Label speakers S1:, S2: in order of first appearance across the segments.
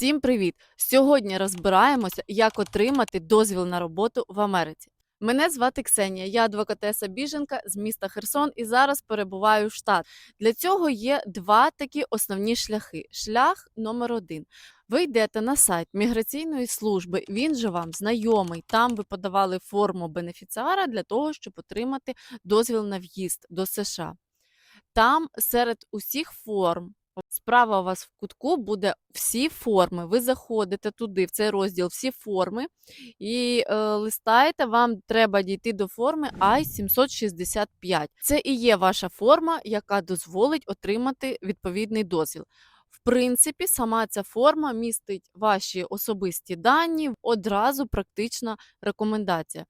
S1: Всім привіт! Сьогодні розбираємося, як отримати дозвіл на роботу в Америці. Мене звати Ксенія, я адвокатеса біженка з міста Херсон і зараз перебуваю в штат. Для цього є два такі основні шляхи. Шлях номер один. Ви йдете на сайт міграційної служби, він же вам знайомий. Там ви подавали форму бенефіціара для того, щоб отримати дозвіл на в'їзд до США. Там серед усіх форм Справа у вас в кутку буде всі форми. Ви заходите туди, в цей розділ всі форми, і е, листаєте, вам треба дійти до форми I-765. Це і є ваша форма, яка дозволить отримати відповідний дозвіл. В принципі, сама ця форма містить ваші особисті дані, одразу практична рекомендація.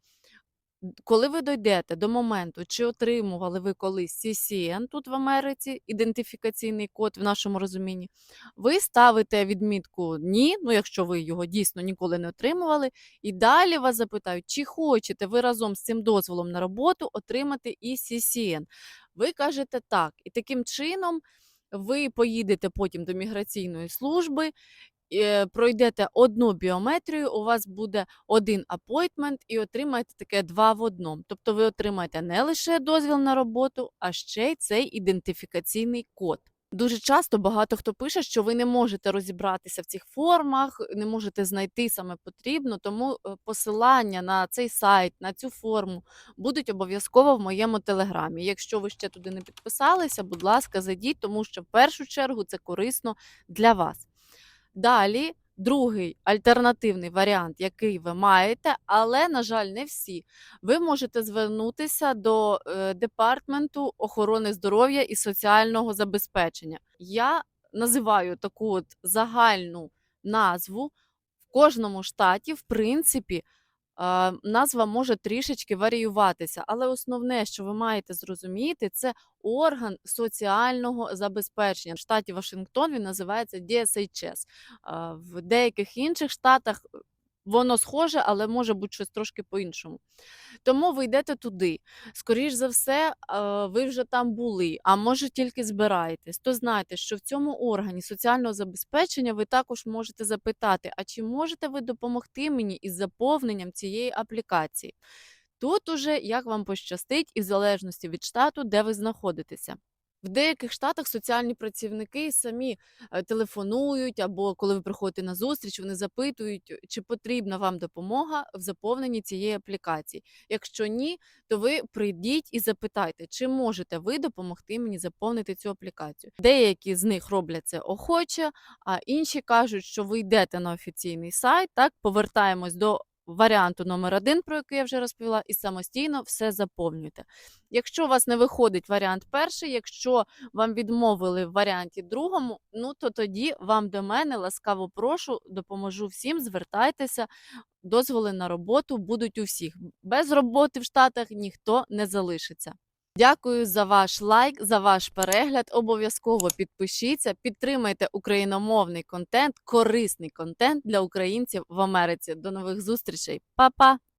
S1: Коли ви дойдете до моменту, чи отримували ви колись CCN тут в Америці, ідентифікаційний код в нашому розумінні, ви ставите відмітку Ні, ну якщо ви його дійсно ніколи не отримували, і далі вас запитають, чи хочете ви разом з цим дозволом на роботу отримати і CCN. Ви кажете так. І таким чином ви поїдете потім до міграційної служби пройдете одну біометрію, у вас буде один апойтмент і отримаєте таке два в одному. Тобто ви отримаєте не лише дозвіл на роботу, а ще й цей ідентифікаційний код. Дуже часто багато хто пише, що ви не можете розібратися в цих формах, не можете знайти саме потрібно, тому е, посилання на цей сайт, на цю форму будуть обов'язково в моєму телеграмі. Якщо ви ще туди не підписалися, будь ласка, зайдіть, тому що в першу чергу це корисно для вас. Далі, другий альтернативний варіант, який ви маєте, але, на жаль, не всі. Ви можете звернутися до департаменту охорони здоров'я і соціального забезпечення. Я називаю таку от загальну назву в кожному штаті, в принципі. Назва може трішечки варіюватися, але основне, що ви маєте зрозуміти, це орган соціального забезпечення. В штаті Вашингтон він називається DSHS. В деяких інших штатах воно схоже, але може бути щось трошки по-іншому. Тому ви йдете туди. Скоріш за все, ви вже там були, а може тільки збираєтесь. То знайте, що в цьому органі соціального забезпечення ви також можете запитати, а чи можете ви допомогти мені із заповненням цієї аплікації? Тут уже як вам пощастить, і в залежності від штату, де ви знаходитеся. В деяких штатах соціальні працівники самі е, телефонують, або коли ви приходите на зустріч, вони запитують, чи потрібна вам допомога в заповненні цієї аплікації. Якщо ні, то ви прийдіть і запитайте, чи можете ви допомогти мені заповнити цю аплікацію. Деякі з них роблять це охоче, а інші кажуть, що ви йдете на офіційний сайт, так повертаємось до варіанту номер один, про який я вже розповіла, і самостійно все заповнюйте. Якщо у вас не виходить варіант перший, якщо вам відмовили в варіанті другому, ну то тоді вам до мене ласкаво прошу, допоможу всім, звертайтеся. Дозволи на роботу будуть у всіх. Без роботи в Штатах ніхто не залишиться. Дякую за ваш лайк, за ваш перегляд. Обов'язково підпишіться, підтримайте україномовний контент, корисний контент для українців в Америці. До нових зустрічей, Па-па!